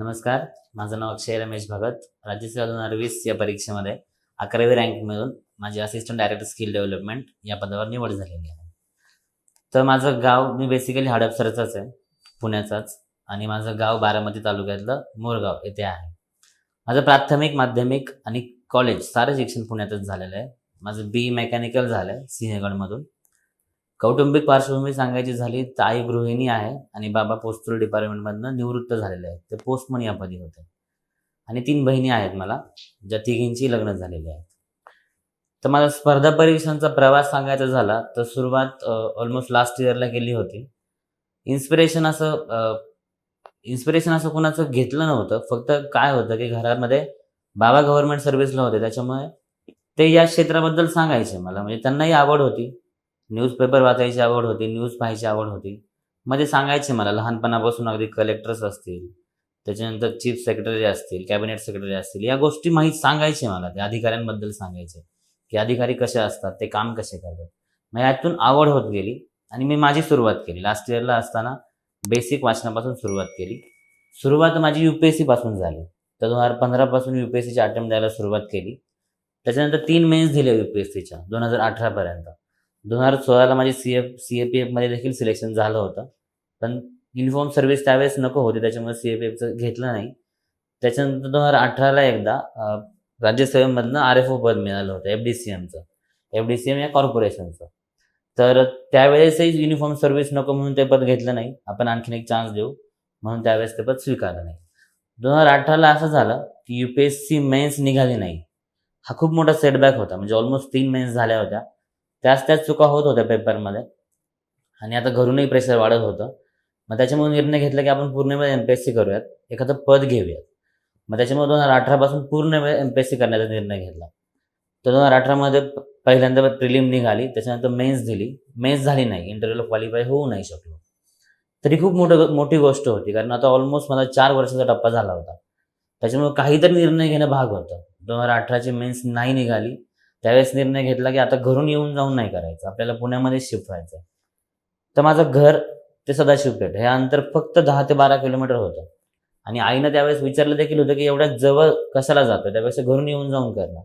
नमस्कार माझं नाव अक्षय रमेश भगत. राज्यसेवा दोन हजार वीस या परीक्षेमध्ये अकरावी रँक मिळून माझी असिस्टंट डायरेक्टर स्किल डेव्हलपमेंट या पदावर निवड झालेली आहे. तर माझं गाव मी बेसिकली हडपसरचाच आहे पुण्याचाच. आणि माझं गाव बारामती तालुक्यातलं मोरगाव येथे आहे. माझं प्राथमिक माध्यमिक आणि कॉलेज सारं शिक्षण पुण्यातच झालेलं आहे. माझं बी मेकॅनिकल झालं आहे सिंहगडमधून. कौटुंबिक पार्श्वभूमी सांगायची झाली तर आई गृहिणी आहे आणि बाबा पोस्टल डिपार्टमेंटमधनं निवृत्त झालेले आहेत. ते पोस्टमन या पदी होते. आणि तीन बहिणी आहेत मला ज्या तिघींची लग्न झालेली आहेत. तर माझा स्पर्धा परीक्षांचा प्रवास सांगायचा झाला तर सुरुवात ऑलमोस्ट लास्ट इयरला केली होती. इन्स्पिरेशन असं इन्स्पिरेशन असं कोणाचं घेतलं नव्हतं. फक्त काय होतं की घरामध्ये बाबा गव्हर्नमेंट सर्व्हिसला होते. त्याच्यामुळे ते या क्षेत्राबद्दल सांगायचे मला. म्हणजे त्यांनाही आवड होती. न्यूजपेपर वाचायची आवड होती न्यूज पाहायची आवड होती. मध्ये सांगायचे मला लहानपणापासून अगदी कलेक्टर्स असतील त्याच्यानंतर चीफ सेक्रेटरी असतील कॅबिनेट सेक्रेटरी असतील या गोष्टी माहीत सांगायचे मला त्या अधिकाऱ्यांबद्दल सांगायचे. की अधिकारी कसे असतात ते काम कसे करतात. मग यातून आवड होत गेली आणि मी माझी सुरुवात केली. लास्ट इयरला असताना बेसिक वाचनापासून सुरुवात केली. सुरुवात माझी यू पी एसपासून झाली. तर दोन हजार पंधरापासून युपीएससीचे अटेम्प्ट द्यायला सुरुवात केली. त्याच्यानंतर तीन मेन्स दिले युपीएससीच्या दोन हजार अठरापर्यंत दोन हजार सोळाला माझी C F C A P एफमध्ये देखील सिलेक्शन झालं होतं. पण युनिफॉर्म सर्व्हिस त्यावेळेस नको होती त्याच्यामुळे सी ए पी एफचं घेतलं नाही. त्याच्यानंतर दोन हजार अठराला एकदा अं, राज्यसेवेमधनं आर एफ ओ पद मिळालं होतं एफ डी सी एमचं एफ डी सी एम या कॉर्पोरेशनचं तर त्यावेळेसही युनिफॉर्म सर्व्हिस नको म्हणून ते पद घेतलं नाही. आपण आणखीन एक चान्स देऊ. म्हणून त्यावेळेस ते पद स्वीकारलं नाही. दोन हजार अठराला असं झालं की U P S C mains निघाली नाही. हा खूप मोठा सेटबॅक होता. म्हणजे ऑलमोस्ट तीन मेन्स झाल्या होत्या. त्याच त्याच चुका होत होत्या पेपरमध्ये. आणि आता घरूनही प्रेशर वाढत होतं. मग त्याच्यामुळे निर्णय घेतला की आपण पूर्ण वेळ एम पी एस सी करूयात. एखादं पद घेऊयात. मग त्याच्यामुळे दोन हजार अठरापासून पूर्ण वेळ एम पी एस सी करण्याचा निर्णय घेतला. तर दोन हजार अठरामध्ये पहिल्यांदा प्रिलिम निघाली. त्याच्यानंतर मेन्स दिली. मेन्स झाली नाही. इंटरव्ह्यूला क्वालिफाय होऊ नाही शकलो. तरी खूप मोठं मोठी गोष्ट होती. कारण आता ऑलमोस्ट मला चार वर्षाचा टप्पा झाला होता. त्याच्यामुळे काहीतरी निर्णय घेणं भाग होतं. दोन हजार अठराची मेन्स नाही निघाली. त्यावेळेस निर्णय घेतला की आता घरून येऊन जाऊन नाही करायचं. आपल्याला पुण्यामध्ये शिफ्ट व्हायचं आहे. तर माझं घर ते सदाशिवपेठ हे अंतर फक्त दहा ते बारा किलोमीटर होतं. आणि आईनं त्यावेळेस विचारलं देखील होतं की एवढ्या जवळ कशाला जातो त्यापेक्षा घरून येऊन जाऊन करणं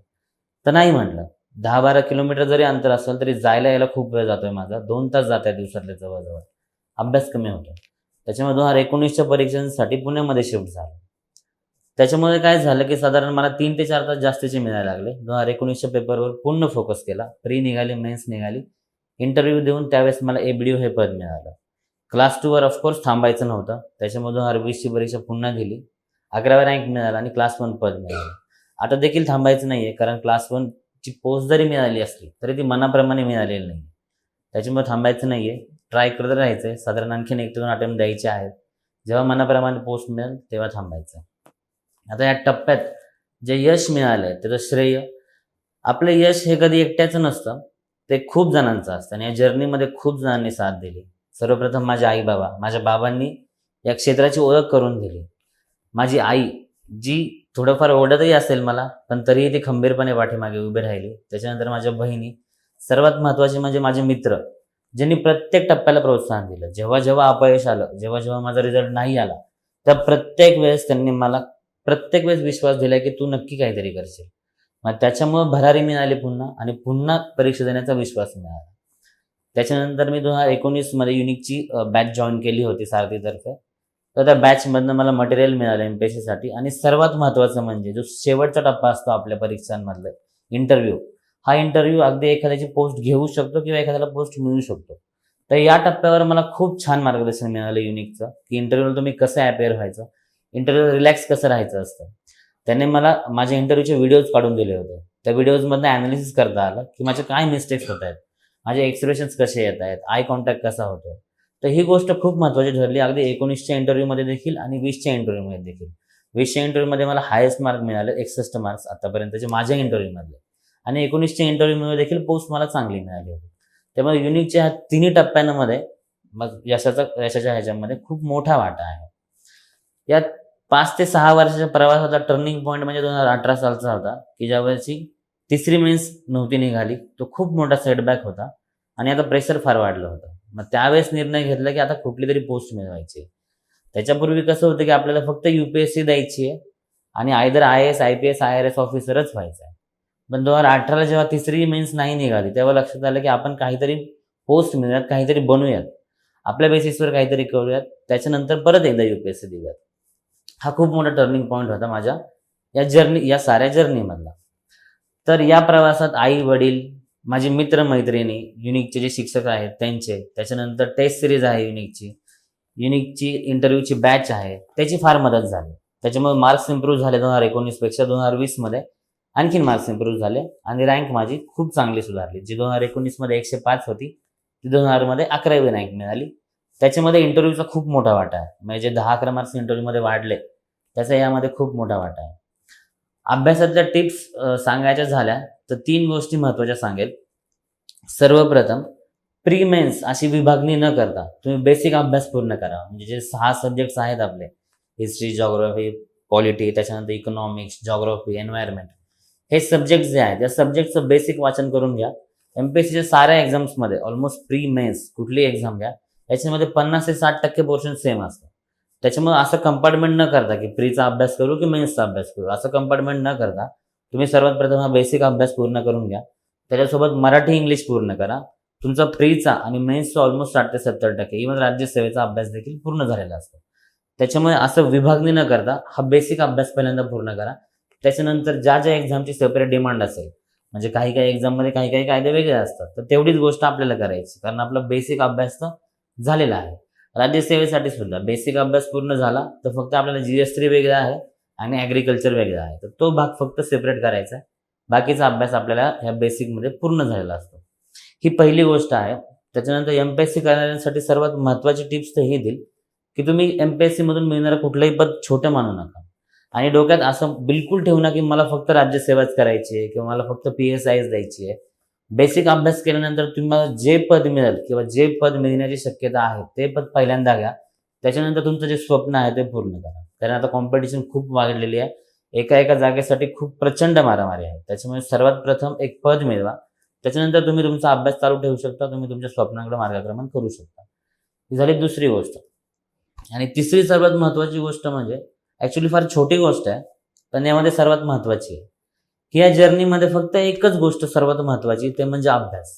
तर नाही म्हटलं दहा बारा किलोमीटर जरी अंतर असेल तरी जायला यायला खूप वेळ जातोय माझा. दोन तास जात आहे दिवसातले जवळजवळ. अभ्यास कमी होतो. त्याच्यामुळे दोन हजार एकोणीसच्या परीक्षांसाठी पुण्यामध्ये शिफ्ट झालं. त्याच्यामुळे काय झालं की साधारण मला तीन ते चार तास जास्तीचे मिळायला लागले. दोन हजार एकोणीसच्या पेपरवर पूर्ण फोकस केला. प्री निघाली मेन्स निघाली. इंटरव्ह्यू देऊन त्यावेळेस मला एबडीओ हे पद मिळालं. क्लास टूवर ऑफकोर्स थांबायचं नव्हतं. त्याच्यामुळे दोन हजार वीसची परीक्षा पुन्हा दिली. अकरावा रँक मिळाला आणि क्लास वन पद मिळालं. आता देखील थांबायचं नाहीये कारण क्लास वनची पोस्ट जरी मिळाली असली तरी ती मनाप्रमाणे मिळालेली नाही त्याच्यामुळे थांबायचं नाहीये. ट्राय करत राहायचं आहे साधारण आणखीन एक ते दोन अटेम्प्ट द्यायचे आहेत. जेव्हा मनाप्रमाणे पोस्ट मिळेल तेव्हा थांबायचं. आता या टप्प्यात जे यश मिळालंय त्याचं श्रेय आपलं यश हे कधी एकट्याचं नसतं ते खूप जणांचं असतं. आणि या जर्नीमध्ये खूप जणांनी साथ दिली. सर्वप्रथम माझे आई बाबा माझ्या बाबांनी या क्षेत्राची ओळख करून दिली. माझी आई जी थोडंफार ओढतही असेल मला पण तरीही ती खंबीरपणे पाठीमागे उभी राहिली. त्याच्यानंतर माझ्या बहिणी सर्वात महत्त्वाचे म्हणजे माझे मित्र ज्यांनी प्रत्येक टप्प्याला प्रोत्साहन दिलं. जेव्हा जेव्हा अपयश आलं जेव्हा जेव्हा माझा रिझल्ट नाही आला त्या प्रत्येक वेळेस त्यांनी मला प्रत्येक वेळेस विश्वास दिला की तू नक्की काहीतरी करशील. मग त्याच्यामुळे भरारी मिळाली पुन्हा आणि पुन्हा परीक्षा देण्याचा विश्वास मिळाला. त्याच्यानंतर मी दोन हजार एकोणीसमध्ये युनिकची बॅच जॉईन केली होती सारथीतर्फे. तर त्या बॅचमधनं मला मटेरियल मिळालं एम पी एस सीसाठी आणि सर्वात महत्त्वाचं म्हणजे जो शेवटचा टप्पा असतो आपल्या परीक्षांमधला इंटरव्ह्यू हा इंटरव्ह्यू अगदी एखाद्याची पोस्ट घेऊ शकतो किंवा एखाद्याला पोस्ट मिळू शकतो. तर या टप्प्यावर मला खूप छान मार्गदर्शन मिळालं युनिकचं की इंटरव्ह्यूला तुम्ही कसं अपेअर व्हायचं इंटरव्ह्यू रिलॅक्स कसं राहायचं असतं? त्याने मला माझ्या इंटरव्ह्यूचे व्हिडिओज काढून दिले होते. त्या व्हिडिओजमधनं ॲनालिसिस करता आलं की माझे काय मिस्टेक्स होत आहेत? माझे एक्सप्रेशन्स कसे येत आहेत? आय कॉन्टॅक्ट कसा होतो? तर ही गोष्ट खूप महत्त्वाची ठरली. अगदी एकोणीसच्या इंटरव्ह्यूमध्ये देखील आणि वीसच्या इंटरव्ह्यूमध्ये देखील. वीसच्या इंटरव्ह्यूमध्ये मला हायेस्ट मार्क मिळाले एकसष्ट मार्क्स आतापर्यंतचे माझ्या इंटरव्ह्यूमधले आणि एकोणीसच्या इंटरव्ह्यूमध्ये देखील पोस्ट मला चांगली मिळाली होती. त्यामुळे युनिकच्या ह्या तिन्ही टप्प्यांमध्ये मग यशाचा यशाच्या ह्याच्यामध्ये खूप मोठा वाटा आहे. यात पाच ते सहा वर्षाचा प्रवास होता. टर्निंग पॉईंट म्हणजे दोन हजार अठरा सालचा होता. की ज्यावेळेची तिसरी मेन्स नव्हती निघाली. तो खूप मोठा सेटबॅक होता. आणि आता प्रेशर फार वाढलं होतं. मग त्यावेळेस निर्णय घेतला की आता कुठली तरी पोस्ट मिळवायची त्याच्यापूर्वी कसं होतं की आपल्याला फक्त युपीएससी द्यायची आहे. आणि either I S I P S I R S ऑफिसरच व्हायचं आहे. पण दोन हजार अठराला जेव्हा तिसरी मेन्स नाही निघाली तेव्हा लक्षात आलं की आपण काहीतरी पोस्ट मिळूयात काहीतरी बनवूयात. आपल्या बेसिसवर काहीतरी करूयात. त्याच्यानंतर परत एकदा युपीएससी देऊयात. हा खूप मोठा टर्निंग पॉईंट होता माझ्या. या जर्नी या साऱ्या जर्नीमधला तर या प्रवासात आई वडील माझे मित्र मैत्रिणी युनिकचे जे शिक्षक आहेत त्यांचे त्याच्यानंतर टेस्ट सिरीज आहे युनिकची युनिकची इंटरव्ह्यूची बॅच आहे. त्याची फार मदत झाली. त्याच्यामुळे मार्क्स इम्प्रूव्ह झाले दोन हजार एकोणीसपेक्षा दोन हजार वीसमध्ये आणखीन मार्क्स इम्प्रूव्ह झाले आणि रँक माझी खूप चांगली सुधारली. जी दोन हजार एकोणीसमध्ये एकशे पाच होती ती दोन हजारमध्ये अकरावी रँक मिळाली. त्याच्यामध्ये इंटरव्ह्यूचा खूप मोठा वाटा आहे. म्हणजे जे दहा अकरा मार्क्स इंटरव्ह्यूमध्ये वाढले त्याचा यामध्ये खूप मोठा वाटा आहे. अभ्यासातल्या टिप्स सांगायच्या झाल्या तर तीन गोष्टी महत्त्वाच्या सांगेल. सर्वप्रथम प्री मेन्स अशी विभागणी न करता तुम्ही बेसिक अभ्यास पूर्ण करा. म्हणजे जे सहा सब्जेक्ट्स आहेत आपले हिस्ट्री जॉग्रॉफी पॉलिटी त्याच्यानंतर इकॉनॉमिक्स जॉग्रफी एन्व्हायरमेंट हे सब्जेक्ट जे आहेत या सब्जेक्टचं बेसिक वाचन करून घ्या. एमपीएससीच्या साऱ्या एक्झाम्समध्ये ऑलमोस्ट प्री मेन्स कुठलीही एक्झाम घ्या. याच्यामध्ये पन्नास ते साठ टक्के पोर्शन सेम असतं. त्याच्यामुळे असं कंपार्टमेंट न करता की प्रीचा अभ्यास करू की मेन्सचा अभ्यास करू असं कंपार्टमेंट न करता तुम्ही सर्वात प्रथम हा बेसिक अभ्यास पूर्ण करून घ्या. त्याच्यासोबत मराठी इंग्लिश पूर्ण करा. तुमचा प्रीचा आणि मेन्सचा ऑलमोस्ट साठ ते सत्तर टक्के इव्हन राज्यसेवेचा अभ्यास देखील पूर्ण झालेला असतो. त्याच्यामुळे असं विभागणी न करता हा बेसिक अभ्यास पहिल्यांदा पूर्ण करा. त्याच्यानंतर ज्या ज्या एक्झामची सेपरेट डिमांड असेल म्हणजे काही काही एक्झाममध्ये काही काही कायदे वेगळे असतात तर तेवढीच गोष्ट आपल्याला करायची. कारण आपला बेसिक अभ्यास तर झालेला आहे. राज्यसेवेसाठी सुद्धा बेसिक अभ्यास पूर्ण झाला तर फक्त आपल्याला जीएस थ्री वेगळा आहे आणि ॲग्रिकल्चर वेगळा आहे. तर तो भाग फक्त सेपरेट करायचा आहे. बाकीचा अभ्यास आपल्याला ह्या बेसिकमध्ये पूर्ण झालेला असतो. ही पहिली गोष्ट आहे. त्याच्यानंतर एम पी एस सी करणाऱ्यांसाठी सर्वात महत्त्वाची टिप्स तर ही देईल की तुम्ही एम पी एस सीमधून मिळणारं कुठलंही पद छोटं मानू नका. आणि डोक्यात असं बिलकुल ठेवू नका की मला फक्त राज्यसेवाच करायची आहे किंवा मला फक्त पी एस आयच द्यायची आहे. बेसिक अभ्यास केल्यानंतर तुम्हाला जे पद मिळेल किंवा जे पद मिळण्याची शक्यता आहे ते पद पहिल्यांदा घ्या. त्याच्यानंतर तुमचं जे स्वप्न आहे ते पूर्ण करा. कारण आता कॉम्पिटिशन खूप वाढलेली आहे. एका एका जागेसाठी खूप प्रचंड मारामारी आहे. त्याच्यामुळे सर्वात प्रथम एक पद मिळवा. त्याच्यानंतर तुम्ही तुमचा अभ्यास चालू ठेवू शकता. तुम्ही तुमच्या स्वप्नाकडे मार्गक्रमण करू शकता. ही झाली दुसरी गोष्ट. आणि तिसरी सर्वात महत्वाची गोष्ट म्हणजे ॲक्च्युली फार छोटी गोष्ट आहे पण यामध्ये सर्वात महत्वाची आहे. या जर्नीमध्ये फक्त एकच गोष्ट सर्वात महत्वाची ते म्हणजे अभ्यास.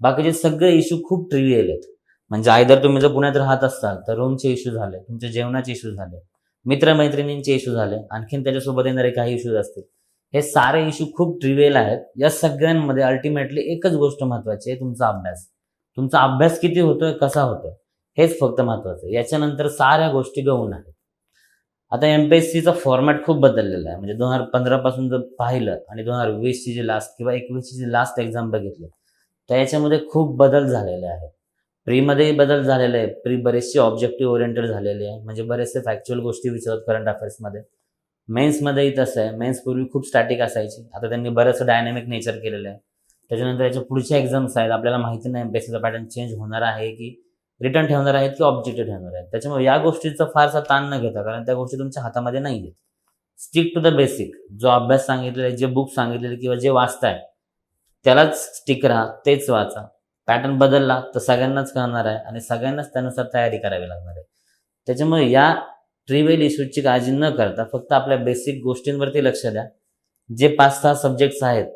बाकीचे सगळे इश्यू खूप ट्रिव्हियल आहेत. म्हणजे आयदर तुम्ही जर पुण्यात राहत असाल तर रूमचे इश्यू झाले तुमच्या जेवणाचे इश्यू झाले मित्रमैत्रिणींचे इश्यू झाले आणखीन त्याच्यासोबत येणारे काही इश्यूज असतील हे सारे इश्यू खूप ट्रिव्हियल आहेत. या सगळ्यांमध्ये अल्टिमेटली एकच गोष्ट महत्वाची आहे तुमचा अभ्यास. तुमचा अभ्यास किती होतोय कसा होतोय हेच फक्त महत्वाचं आहे. याच्यानंतर साऱ्या गोष्टी गौण आहेत. आता एम पी एस सीचा फॉर्मॅट खूप बदललेला आहे. म्हणजे दोन हजार पंधरापासून जर पाहिलं आणि दोन हजार वीसची जी लास्ट किंवा एकवीसची जी लास्ट एक्झाम बघितली तर याच्यामध्ये खूप बदल झालेले आहेत. प्रीमध्येही बदल झालेले आहे प्री बरेचसे ऑब्जेक्टिव्ह ओरिएंटेड झालेले आहे. म्हणजे बरेचसे फॅक्च्युअल गोष्टी विचारत करंट अफेअर्समध्ये मेन्समध्येही तसं आहे. मेन्स पूर्वी खूप स्टॅटिक असायची. आता त्यांनी बरंचसं डायनॅमिक नेचर केलेलं आहे. त्याच्यानंतर याच्या पुढच्या एक्झाम्स आहेत. आपल्याला माहिती नाही. एमपीएससीचा पॅटर्न चेंज होणार आहे की रिटर्न ठेवणार आहेत की ऑब्जेक्टिव्ह ठेवणार आहेत. त्याच्यामुळे या गोष्टीचा फारसा ताण न घेता कारण त्या गोष्टी तुमच्या हातामध्ये नाही आहेत. स्टिक टू द बेसिक जो अभ्यास सांगितलेला आहे जे बुक सांगितलेले किंवा जे वाचताय त्यालाच स्टिक राहा तेच वाचा. पॅटर्न बदलला तर सगळ्यांनाच कळणार आहे आणि सगळ्यांनाच त्यानुसार तयारी करावी लागणार आहे. त्याच्यामुळे या ट्रिवेल इश्यूची काळजी न करता फक्त आपल्या बेसिक गोष्टींवरती लक्ष द्या. जे पाच सहा सब्जेक्ट्स आहेत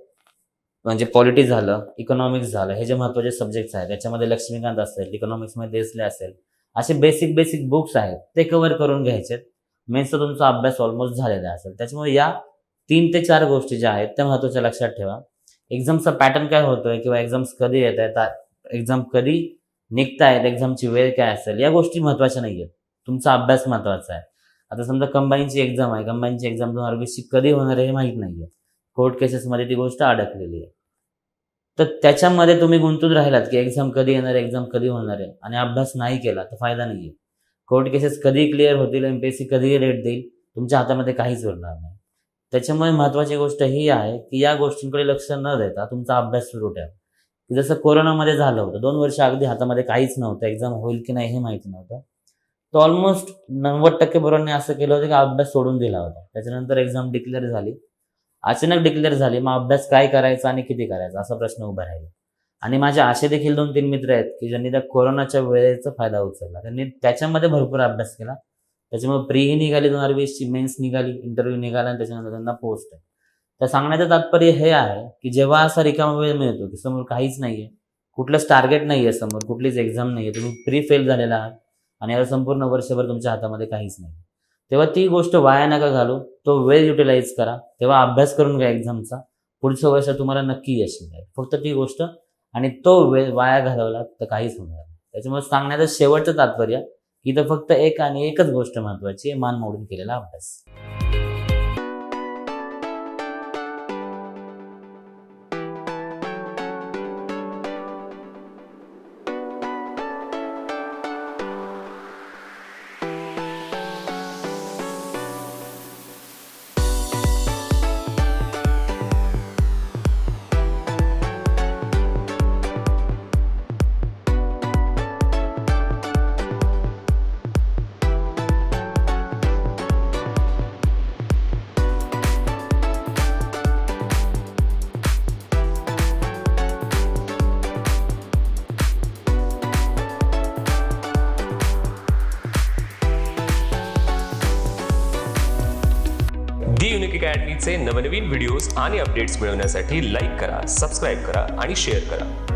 म्हणजे पॉलिटिक्स झालं इकॉनॉमिक्स झालं हे जे महत्त्वाचे सब्जेक्ट्स आहेत त्याच्यामध्ये लक्ष्मीकांत असेल इकॉनॉमिक्समध्ये देसले असेल असे बेसिक बेसिक बुक्स आहेत ते कव्हर करून घ्यायचे. मेन्सचा तुमचा अभ्यास ऑलमोस्ट झालेला असेल. त्याच्यामुळे या तीन ते चार गोष्टी ज्या आहेत त्या महत्त्वाच्या लक्षात ठेवा. एक्झामचा पॅटर्न काय होतोय किंवा एक्झाम्स कधी येत आहेत एक्झाम कधी निघतायत एक्झामची वेळ काय असेल या गोष्टी महत्त्वाच्या नाही आहेत तुमचा अभ्यास महत्त्वाचा आहे. आता समजा कंबाईनची एक्झाम आहे कंबाईनची एक्झाम दोन हजार वीसची कधी होणार आहे हे माहीत नाही आहे कोर्ट केसेसमध्ये ती गोष्ट अडकलेली आहे. तर त्याच्यामध्ये तुम्ही गुंतून राहिलात की एक्झाम कधी येणार आहे एक्झाम कधी होणार आहे? आणि अभ्यास नाही केला तर फायदा नाही आहे कोर्ट केसेस कधी क्लिअर होतील एम पी एस सी कधी रेट देईल तुमच्या हातामध्ये काहीच उरणार नाही. त्याच्यामुळे महत्त्वाची गोष्ट ही आहे की या गोष्टींकडे लक्ष न देता तुमचा अभ्यास सुरू ठेवा. की जसं कोरोनामध्ये झालं होतं दोन वर्ष अगदी हातामध्ये काहीच नव्हतं एक्झाम होईल की नाही हे माहिती नव्हतं. तर ऑलमोस्ट नव्वद टक्के बरोबरने असं केलं होतं की अभ्यास सोडून दिला होता. त्याच्यानंतर एक्झाम डिक्लेअर झाली. अचानक डिक्लेअर झाली मग अभ्यास काय करायचा आणि किती करायचा असा प्रश्न उभा राहिला. आणि माझे असे देखील दोन तीन मित्र आहेत की ज्यांनी त्या कोरोनाच्या वेळेचा फायदा उचलला. त्यांनी त्याच्यामध्ये भरपूर अभ्यास केला. त्याच्यामुळे प्रीही निघाली दोन हजार वीसची मेन्स निघाली इंटरव्ह्यू निघाला आणि त्याच्यानंतर त्यांना पोस्ट आहे. तर सांगण्याचं तात्पर्य हे आहे की जेव्हा असा रिकामा वेळ मिळतो की समोर काहीच नाहीये कुठलंच टार्गेट नाहीये समोर कुठलीच एक्झाम नाहीये तुम्ही प्री फेल झालेला आहात आणि आता संपूर्ण वर्षभर तुमच्या हातामध्ये काहीच नाही तेव्हा ती गोष्ट वाया नका घालू. तो वेळ युटिलाइज करा. तेव्हा अभ्यास करून घ्या एक्झामचा पुढच्या वर्ष तुम्हाला नक्की यश मिळेल. फक्त ती गोष्ट आणि तो वेळ वाया घालवला तर काहीच होणार नाही. त्याच्यामुळे सांगण्याचं शेवटचं तात्पर्य की इथं फक्त एक आणि एकच गोष्ट महत्वाची आहे मान मोडून केलेला अभ्यास. अकॅडमीचे नवनवीन व्हिडिओज आणि अपडेट्स मिळवण्यासाठी लाईक करा सबस्क्राईब करा आणि शेअर करा.